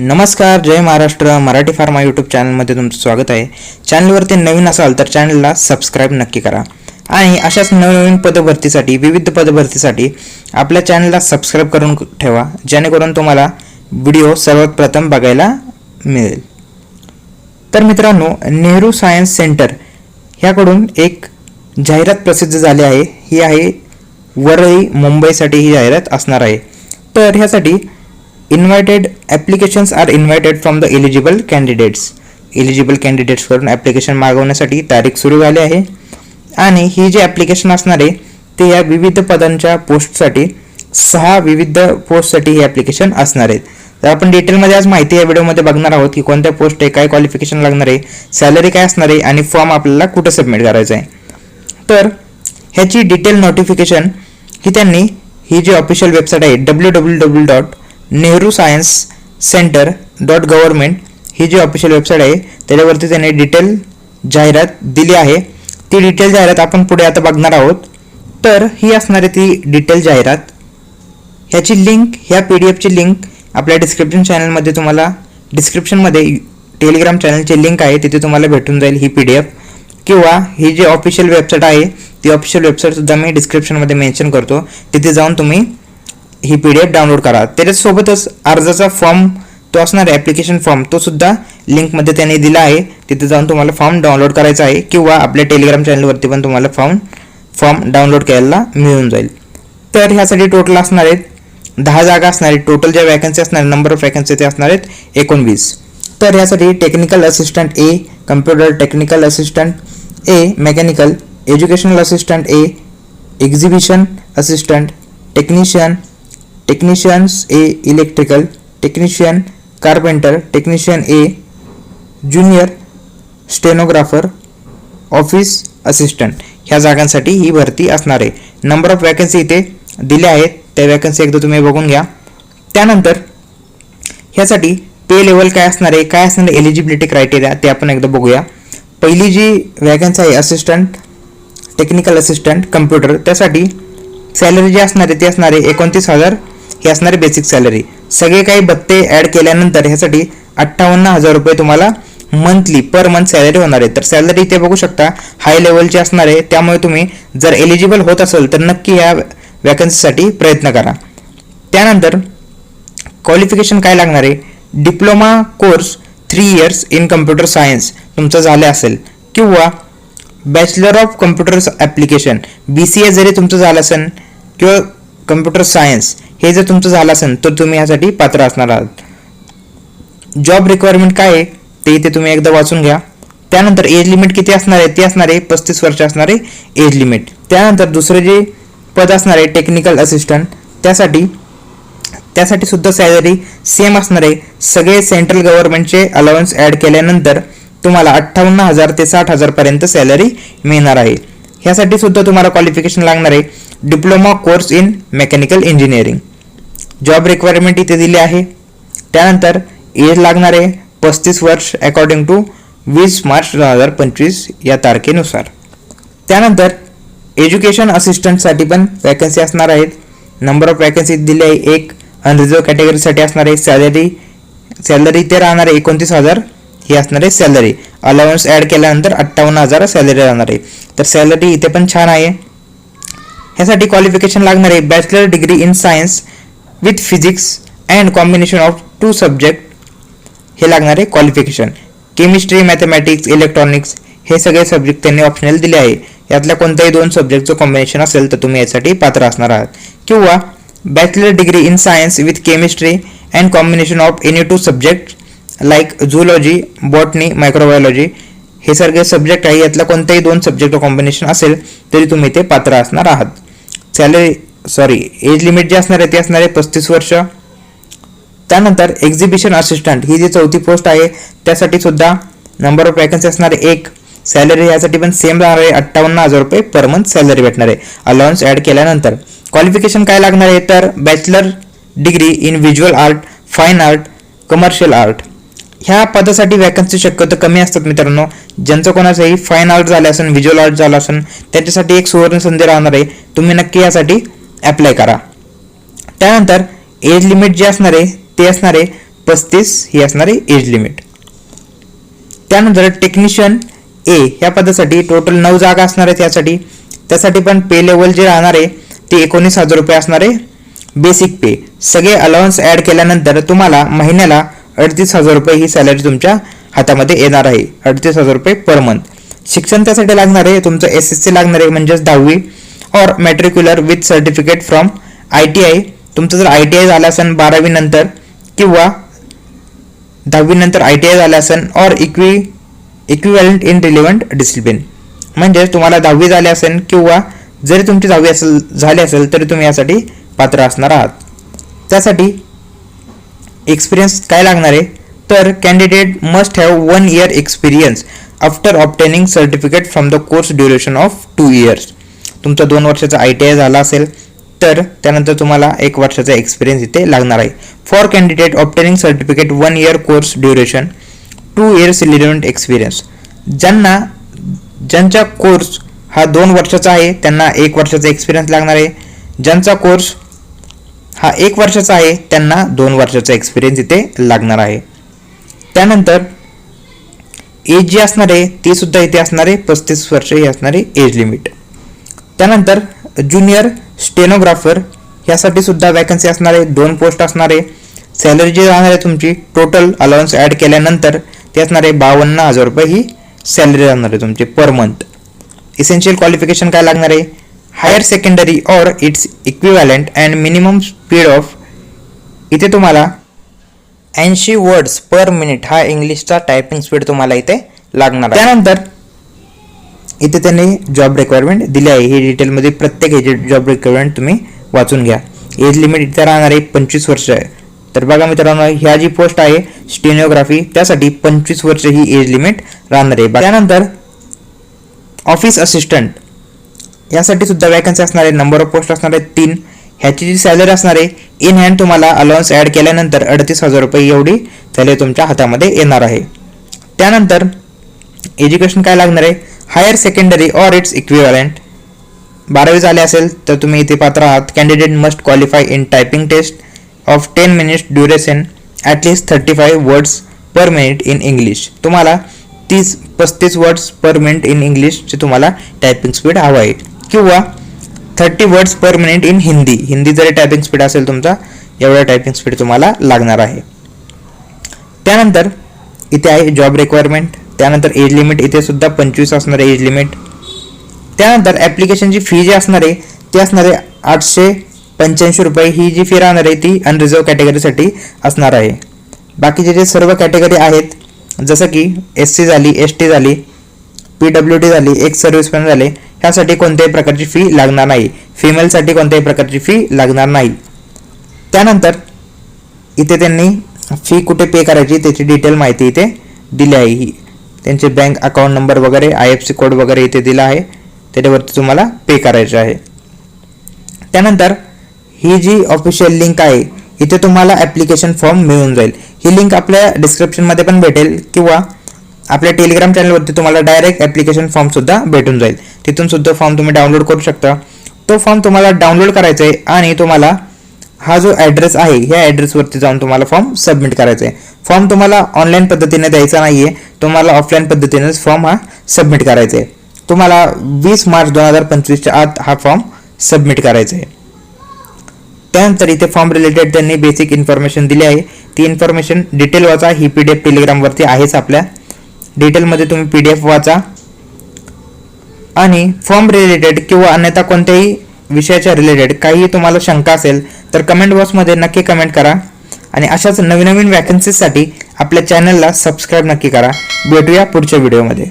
नमस्कार जय Maharashtra Marathi pharma YouTube चॅनलमध्ये तुमचं स्वागत आहे. चॅनलवरती नवीन असाल तर चॅनलला सबस्क्राईब नक्की करा. आणि अशाच नवनवीन पदभरतीसाठी विविध पदभरतीसाठी आपल्या चॅनलला सबस्क्राईब करून ठेवा जेणेकरून तुम्हाला व्हिडिओ सर्वात प्रथम बघायला मिळेल. तर मित्रांनो नेहरू सायन्स सेंटर ह्याकडून एक जाहिरात प्रसिद्ध झाली आहे. ही आहे वरळी मुंबईसाठी ही जाहिरात असणार आहे. तर ह्यासाठी invited applications are invited from the eligible candidates eligible कॅन्डिडेट्सकडून application मागवण्यासाठी तारीख सुरू झाली आहे. आणि ही जी ॲप्लिकेशन असणार आहे ते या विविध पदांच्या पोस्टसाठी सहा विविध पोस्टसाठी हे ॲप्लिकेशन असणार आहेत तर आपण डिटेलमध्ये आज माहिती या व्हिडिओमध्ये बघणार आहोत की कोणत्या पोस्ट आहे काय क्वालिफिकेशन लागणार आहे सॅलरी काय असणार आहे आणि फॉर्म आपल्याला कुठं सबमिट करायचा आहे. तर ह्याची डिटेल नोटिफिकेशन ही त्यांनी ही जी ऑफिशियल वेबसाईट आहे W W W dot Nehru science centre dot government ही जी ऑफिशियल वेबसाईट आहे त्याच्यावरती त्याने डिटेल जाहिरात दिली आहे. ती डिटेल जाहिरात आपण पुढे आता बघणार आहोत. तर ही असणारी ती डिटेल जाहिरात. ह्याची लिंक ह्या पी डी एफची लिंक आपल्या डिस्क्रिप्शन चॅनलमध्ये तुम्हाला डिस्क्रिप्शनमध्ये टेलिग्राम चॅनलची लिंक आहे तिथे तुम्हाला भेटून जाईल ही पी डी एफ. किंवा ही जी ऑफिशियल वेबसाईट आहे ती ऑफिशियल वेबसाईटसुद्धा मी डिस्क्रिप्शनमध्ये मेन्शन करतो. तिथे जाऊन तुम्ही ही पी डी एफ डाउनलोड करा. त्याच्यासोबतच अर्जाचा फॉर्म तो असणार आहे ॲप्लिकेशन फॉर्म तो सुद्धा लिंकमध्ये त्यांनी दिला आहे. तिथे जाऊन तुम्हाला फॉर्म डाउनलोड करायचा आहे किंवा आपल्या टेलिग्राम चॅनलवरती पण तुम्हाला फॉर्म फॉर्म डाउनलोड करायला मिळून जाईल. तर ह्यासाठी टोटल असणार आहेत दहा जागा असणार आहेत. टोटल ज्या वॅकन्सी असणार नंबर ऑफ वॅकन्सी ते असणार आहेत एकोणवीस. तर ह्यासाठी technical assistant A computer technical assistant A mechanical educational assistant A exhibition assistant technician technicians A electrical technician carpenter technician A junior stenographer office assistant ह्या जागांसाठी ही भरती असणार आहे. नंबर ऑफ वॅकन्सी इथे दिल्या आहेत. त्या वॅकन्सी एकदा तुम्ही बघून घ्या. त्यानंतर ह्यासाठी पे लेवल काय असणार आहे? काय असणार आहे? एलिजिबिलिटी क्रायटेरिया ते आपण एकदा बघूया. पहिली जी वॅकन्सी आहे असिस्टंट टेक्निकल असिस्टंट कम्प्युटर त्यासाठी सॅलरी जी असणार आहे ती असणार आहे एकोणतीस हजार ही असणारी बेसिक सॅलरी सगळे काही भत्ते ॲड केल्यानंतर ह्यासाठी अठ्ठावन्न हजार रुपये तुम्हाला मंथली पर मंथ सॅलरी होणार आहे. तर सॅलरी इथे बघू शकता हाय लेवलची असणार आहे. त्यामुळे तुम्ही जर एलिजिबल होत असेल तर नक्की या वॅकन्सीसाठी प्रयत्न करा. त्यानंतर क्वालिफिकेशन काय लागणार आहे? Diploma course three years in computer science तुमचं झालं असेल. किंवा bachelor of computer application B C A जरी तुमचं झालं असेल किंवा कम्प्युटर सायन्स हे जर तुमचं झालं असेल तर तुम्ही यासाठी पात्र असणार आहात. जॉब रिक्वायरमेंट काय आहे? ते इथे तुम्ही एकदा वाचून घ्या. त्यानंतर एज लिमिट किती असणार आहे? ते असणार आहे पस्तीस वर्ष असणार आहे एज लिमिट त्यानंतर दुसरे जे पद असणार आहे टेक्निकल असिस्टंट त्यासाठी त्यासाठी सुद्धा सॅलरी सेम असणार आहे. सगळे सेंट्रल गव्हर्नमेंटचे अलाउन्स ॲड केल्यानंतर तुम्हाला अठ्ठावन्न हजार ते साठ हजारपर्यंत सॅलरी मिळणार आहे. ह्यासाठी सुद्धा तुम्हाला क्वालिफिकेशन लागणार आहे. Diploma course in mechanical engineering job requirement इथे दिली आहे. त्यानंतर एज लागणार आहे पस्तीस वर्ष अकॉर्डिंग टू वीस मार्च दोन हजार पंचवीस या तारखेनुसार. त्यानंतर एज्युकेशन असिस्टंटसाठी पण वॅकन्सी असणार आहेत. नंबर ऑफ वॅकन्सी दिली आहे एक. अनरिझर्व कॅटेगरीसाठी असणार आहे सॅलरी सॅलरी इथे राहणार आहे एकोणतीस हजार ही असणार आहे सॅलरी अलाउन्स ॲड केल्यानंतर अठ्ठावन्न हजार सॅलरी राहणार आहे. तर सॅलरी इथे पण छान आहे. ह्यासाठी क्वालिफिकेशन लागणार आहे. Bachelor degree in science with physics and combination of two subject हे लागणार आहे क्वालिफिकेशन केमिस्ट्री मॅथमॅटिक्स इलेक्ट्रॉनिक्स हे सगळे सब्जेक्ट त्यांनी ऑप्शनल दिले आहे. यातल्या कोणत्याही दोन सब्जेक्टचं कॉम्बिनेशन असेल तर तुम्ही यासाठी पात्र असणार आहात. किंवा bachelor degree in science with chemistry and combination of any two subject like zoology botany microbiology हे सगळे सब्जेक्ट आहे. यातल्या कोणत्याही दोन सब्जेक्ट कॉम्बिनेशन असेल तरी तुम्ही ते पात्र असणार आहात. सॅलरी सॉरी एज लिमिट जे असणार आहे ते असणार आहे पस्तीस वर्ष. त्यानंतर एक्झिबिशन असिस्टंट ही जी चौथी पोस्ट आहे त्यासाठी सुद्धा नंबर ऑफ वॅकन्सी असणार आहे एक. सॅलरी यासाठी पण सेम राहणार आहे अठ्ठावन्न हजार रुपये पर मंथ सॅलरी भेटणार आहे. अलाउन्स ॲड केल्यानंतर क्वालिफिकेशन काय लागणार आहे? तर bachelor degree in visual art fine art commercial art ह्या पदासाठी वॅकन्सी शक्यतो कमी असतात मित्रांनो. ज्यांचं कोणाचंही फाईन आर्ट झालं असेल व्हिज्युअल आर्ट झालं असेल त्यांच्यासाठी एक सुवर्ण संधी राहणार आहे. तुम्ही नक्की यासाठी अप्लाय करा. त्यानंतर एज लिमिट जे असणार आहे ते असणार आहे पस्तीस ही असणारी एज लिमिट त्यानंतर टेक्निशियन ए ह्या पदासाठी टोटल नऊ जागा असणार आहे त्यासाठी त्यासाठी पण पे लेवल जे राहणार आहे ते एकोणीस हजार रुपये असणार आहे. बेसिक पे सगळे अलाउन्स ॲड केल्यानंतर तुम्हाला महिन्याला अडतीस हजार रुपये ही सॅलरी तुमच्या हातामध्ये येणार आहे. अडतीस हजार रुपये पर मंथ शिक्षण त्यासाठी लागणार आहे. तुमचं एस एस सी लागणार आहे म्हणजेच दहावी. Or matricular with certificate from I T I तुमचं जर आय टी आय झालं असेल बारावी नंतर किंवा दहावी नंतर आय टी आय झालं असेल ऑर इक्वी इक्विवॅलंट इन रिलिव्हंट डिसिप्लिन म्हणजेच तुम्हाला दहावी झाली असेल किंवा जरी तुमची दहावी असेल झाली असेल तरी तुम्ही यासाठी पात्र असणार आहात. त्यासाठी एक्सपिरियन्स काय लागणार आहे? तर candidate must have one year experience after obtaining certificate from the course duration of two years तुमचा दोन वर्षाचा आय टी आय झाला असेल तर त्यानंतर तुम्हाला एक वर्षाचा एक्सपिरियन्स इथे लागणार आहे. For candidate obtaining certificate one year course duration two years relevant experience ज्यांना ज्यांचा कोर्स हा दोन वर्षाचा आहे त्यांना एक वर्षाचा एक्सपिरियन्स लागणार आहे. ज्यांचा कोर्स हा एक वर्षाचा आहे त्यांना दोन वर्षाचा एक्सपिरियन्स इथे लागणार आहे. त्यानंतर एज जी असणार आहे ती सुद्धा इथे असणार आहे पस्तीस वर्ष ही असणारी एज लिमिट त्यानंतर ज्युनियर स्टेनोग्राफर ह्यासाठी सुद्धा वॅकन्सी असणार आहे दोन पोस्ट असणार आहे. सॅलरी जी राहणार आहे तुमची टोटल अलाउन्स ॲड केल्यानंतर ते असणार आहे बावन्न हजार रुपये ही सॅलरी राहणार आहे तुमची पर मंथ इसेन्शियल क्वालिफिकेशन काय लागणार आहे? Higher secondary or its equivalent and minimum speed of इथे तुम्हाला ऐंशी वर्ड्स पर मिनिट हा इंग्लिशचा टायपिंग स्पीड तुम्हाला इथे लागणार त्यानंतर इथे त्यांनी जॉब रिक्वायरमेंट दिली आहे. ही डिटेलमध्ये प्रत्येक एज जॉब रिक्वायरमेंट तुम्ही वाचून घ्या. एज लिमिट इथे राहणार आहे पंचवीस वर्ष आहे. तर बघा मित्रांनो ह्या जी पोस्ट आहे स्टेनिओग्राफी त्यासाठी पंचवीस वर्ष ही एज लिमिट राहणार आहे. त्यानंतर ऑफिस असिस्टंट यासाठी सुद्धा वॅकन्सी असणार आहे नंबर ऑफ पोस्ट असणार आहे तीन. ह्याची जी सॅलरी असणार आहे इन हँड तुम्हाला अलाउन्स ॲड केल्यानंतर अडतीस हजार रुपये एवढी सॅलरी तुमच्या हातामध्ये येणार आहे. त्यानंतर एज्युकेशन काय लागणार आहे? Higher secondary or its equivalent बारावी झाले असेल तर तुम्ही इथे पात्र आहात. Candidate must qualify in typing test of ten minutes duration at least thirty five words per minute in English तुम्हाला तीस पस्तीस वर्ड्स पर मिनिट इन इंग्लिशची तुम्हाला टायपिंग स्पीड हवं आहे. किंवा thirty words per minute in Hindi Hindi जरी typing speed असेल तुमचा एवढा टायपिंग स्पीड तुम्हाला लागणार आहे. त्यानंतर इथे आहे जॉब रिक्वायरमेंट त्यानंतर एज लिमिट इथे सुद्धा पंचवीस असणार आहे एज लिमिट त्यानंतर ॲप्लिकेशनची फी जी असणार आहे ती असणार आहे आठशे पंच्याऐंशी रुपये. ही जी फी राहणार आहे ती अनरिझर्व कॅटेगरीसाठी असणार आहे. बाकीचे जे सर्व कॅटेगरी आहेत जसं की एस सी झाली एस टी झाली पी डब्ल्यू डी झाली एक सर्व्हिसमॅन झाले ह्यासाठी कोणत्याही प्रकारची फी लागणार नाही. फिमेलसाठी कोणत्याही प्रकारची फी लागणार नाही. त्यानंतर इथे त्यांनी फी कुठे पे करायची त्याची डिटेल माहिती इथे दिली आहे. ही त्यांचे बँक अकाउंट नंबर वगैरे आय एफ सी कोड वगैरे इथे दिला आहे. त्याच्यावरती तुम्हाला पे करायचं आहे. त्यानंतर ही जी ऑफिशियल लिंक आहे इथे तुम्हाला ॲप्लिकेशन फॉर्म मिळून जाईल. ही लिंक आपल्या डिस्क्रिप्शनमध्ये पण भेटेल किंवा आपल्या टेलिग्राम चॅनलवरती तुम्हाला डायरेक्ट ॲप्लिकेशन फॉर्मसुद्धा भेटून जाईल. तिथून सुद्धा फॉर्म तुम्ही डाउनलोड करू शकता. तो फॉर्म तुम्हाला डाउनलोड करायचा आहे आणि तुम्हाला हा जो ॲड्रेस आहे ह्या ॲड्रेसवरती जाऊन तुम्हाला फॉर्म सबमिट करायचा आहे. फॉर्म तुम्हाला ऑनलाईन पद्धतीने द्यायचा नाही आहे तुम्हाला ऑफलाईन पद्धतीनेच फॉर्म हा सबमिट करायचा आहे. तुम्हाला वीस मार्च दोन हजार पंचवीसच्या आत हा फॉर्म सबमिट करायचा आहे. त्यानंतर इथे फॉर्म रिलेटेड त्यांनी बेसिक इन्फॉर्मेशन दिली आहे. ती इन्फॉर्मेशन डिटेल वाचा. ही पी डी एफ टेलिग्रामवरती आहेच आपल्या डिटेलमध्ये तुम्ही पी डी एफ वाचा. आणि फॉर्म रिलेटेड किंवा अन्यथा कोणत्याही विषयाच्या रिलेटेड काही तुम्हाला शंका असेल तर कमेंट बॉक्समध्ये नक्की कमेंट करा. आणि अशाच नवीन नवीन वॅकन्सीजसाठी आपल्या चॅनलला सबस्क्राईब नक्की करा. भेटूया पुढच्या व्हिडिओमध्ये